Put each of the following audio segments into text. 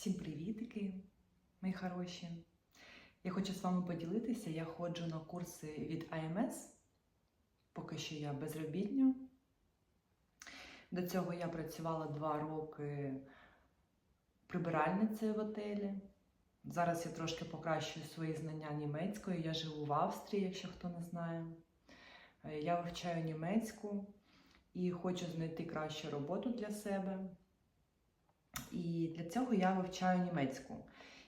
Всім привітики, мої хороші. Я хочу з вами поділитися. Я ходжу на курси від АМС. Поки що я безробітня. До цього я працювала два роки прибиральницею в отелі. Зараз я трошки покращую свої знання німецької. Я живу в Австрії, якщо хто не знає. Е, Я вивчаю німецьку і хочу знайти кращу роботу для себе. І для цього я вивчаю німецьку.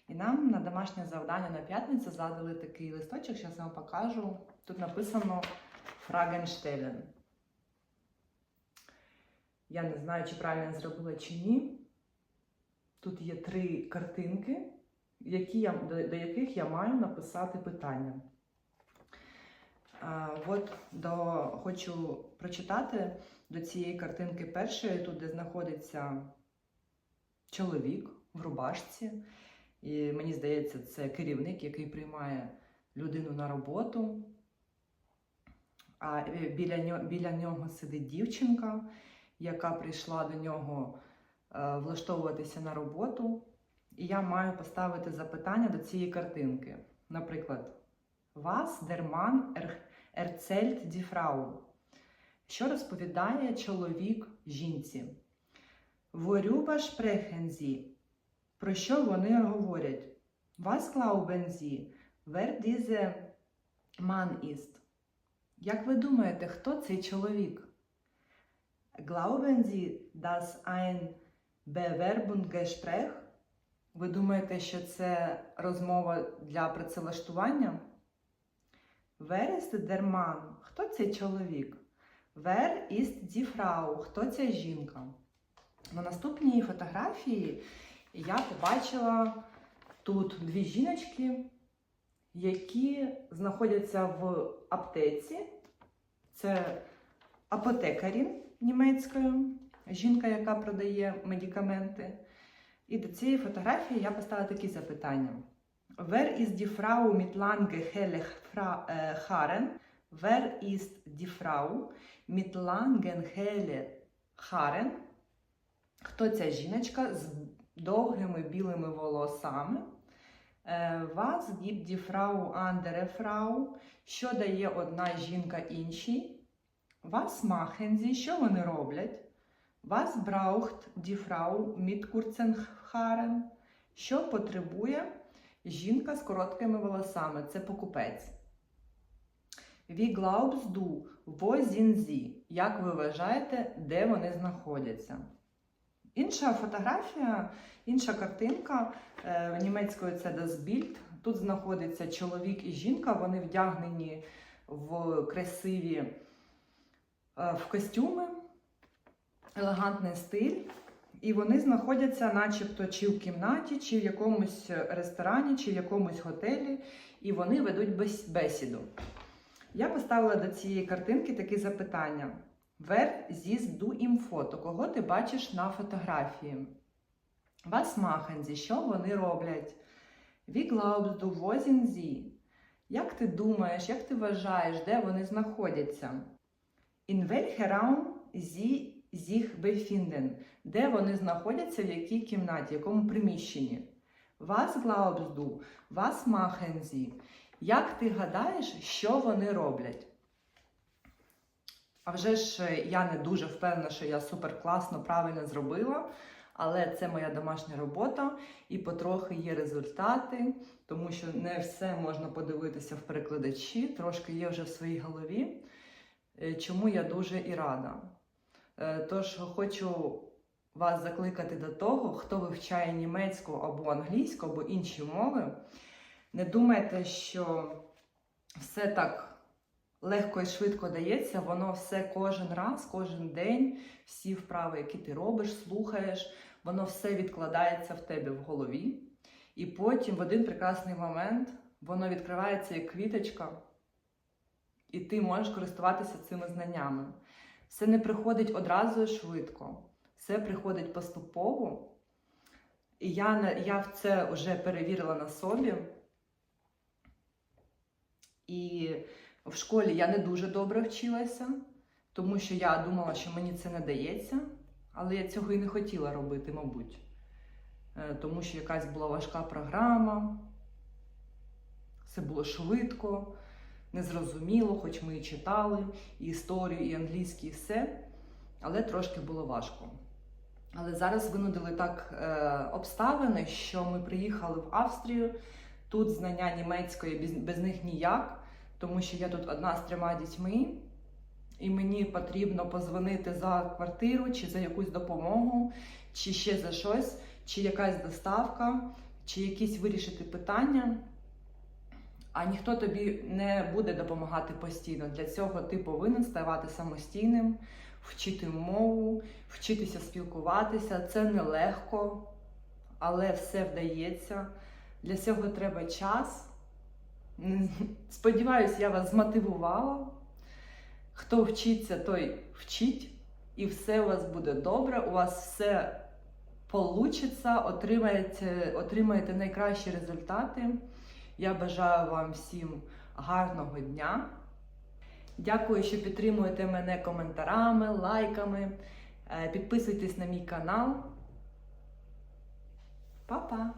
І нам на домашнє завдання на п'ятницю задали такий листочок, зараз я вам покажу. Тут написано stellen. Я не знаю, чи правильно я зробила чи ні. Тут є три картинки, які я, до, до яких я маю написати питання. А, от до, хочу прочитати до цієї картинки першої, тут де знаходиться чоловік в рубашці. І мені здається, це керівник, який приймає людину на роботу. А біля нього, біля нього сидить дівчинка, яка прийшла до нього е, влаштовуватися на роботу. І я маю поставити запитання до цієї картинки. Наприклад, Was der Mann er- erzählt? Що розповідає чоловік жінці? Про що вони говорять? Sie? Wer diese Mann ist? Як ви думаєте, хто цей чоловік? Sie, dass ein Bewerbungsgespräch? Ви думаєте, що це розмова для працевлаштування? Mann? Хто цей чоловік? Ist die Frau? Хто ця жінка? На наступній фотографії я побачила тут дві жіночки, які знаходяться в аптеці. Це апотекарі німецькою, жінка, яка продає медикаменти. І до цієї фотографії я поставила такі запитання. Wer ist die Frau mit lange helle äh, Haaren? Wer ist die Frau mit langen helle Haaren? Хто ця жіночка з довгими білими волосами? Е, Was gibt die Frau andere? Що дає одна жінка іншій? Machen sie? Що вони роблять? Was braucht die Frau mit? Що потребує жінка з короткими волосами? Це покупець. Wie glaubst du? Як ви вважаєте, де вони знаходяться? Інша фотографія, інша картинка е, німецькою це Das Bild. Тут знаходиться чоловік і жінка, вони вдягнені в красиві е, в костюми, елегантний стиль. І вони знаходяться, начебто, чи в кімнаті, чи в якомусь ресторані, чи в якомусь готелі, і вони ведуть бесіду. Я поставила до цієї картинки такі запитання. Du im фото? Кого ти бачиш на фотографії? Was machen? Що вони роблять? Wie glaubst du, wo? Як ти думаєш, як ти вважаєш, де вони знаходяться? In welchem Raum sie sich befinden? Де вони знаходяться, в якій кімнаті, в якому приміщенні? Was glaubst du? Was machen? Як ти гадаєш, що вони роблять? А вже ж е, я не дуже впевнена, що я супер класно, правильно зробила, але це моя домашня робота, і потрохи є результати, тому що не все можна подивитися в перекладачі, трошки є вже в своїй голові, е, чому я дуже і рада. Е, Тож хочу вас закликати до того, хто вивчає німецьку або англійську, або інші мови. Не думайте, що все так легко і швидко дається, воно все кожен раз, кожен день, всі вправи, які ти робиш, слухаєш, воно все відкладається в тебе в голові. І потім в один прекрасний момент воно відкривається як квіточка, і ти можеш користуватися цими знаннями. Все не приходить одразу і швидко, все приходить поступово. І я, я це вже перевірила на собі. І в школі я не дуже добре вчилася, тому що я думала, що мені це не дається, але я цього і не хотіла робити, мабуть. е, тому що якась була важка програма. Все було швидко, незрозуміло, хоч ми і читали і історію, і англійський, і все, але трошки було важко. Але зараз винудили так е, обставини, що ми приїхали в Австрію. Тут знання німецької без, без них ніяк, тому що я тут одна з трьома дітьми, і мені потрібно позвонити за квартиру чи за якусь допомогу, чи ще за щось, чи якась доставка, чи якісь вирішити питання. А ніхто тобі не буде допомагати постійно. Для цього ти повинен ставати самостійним, вчити мову, вчитися спілкуватися. Це нелегко, але все вдається. Для цього треба час. Сподіваюсь, я вас змотивувала. Хто вчиться, той вчить, і все у вас буде добре. У вас все получиться, отримаєте, отримаєте найкращі результати. Я бажаю вам всім гарного дня. Дякую, що підтримуєте мене коментарами, лайками. Е, Підписуйтесь на мій канал. Па-па!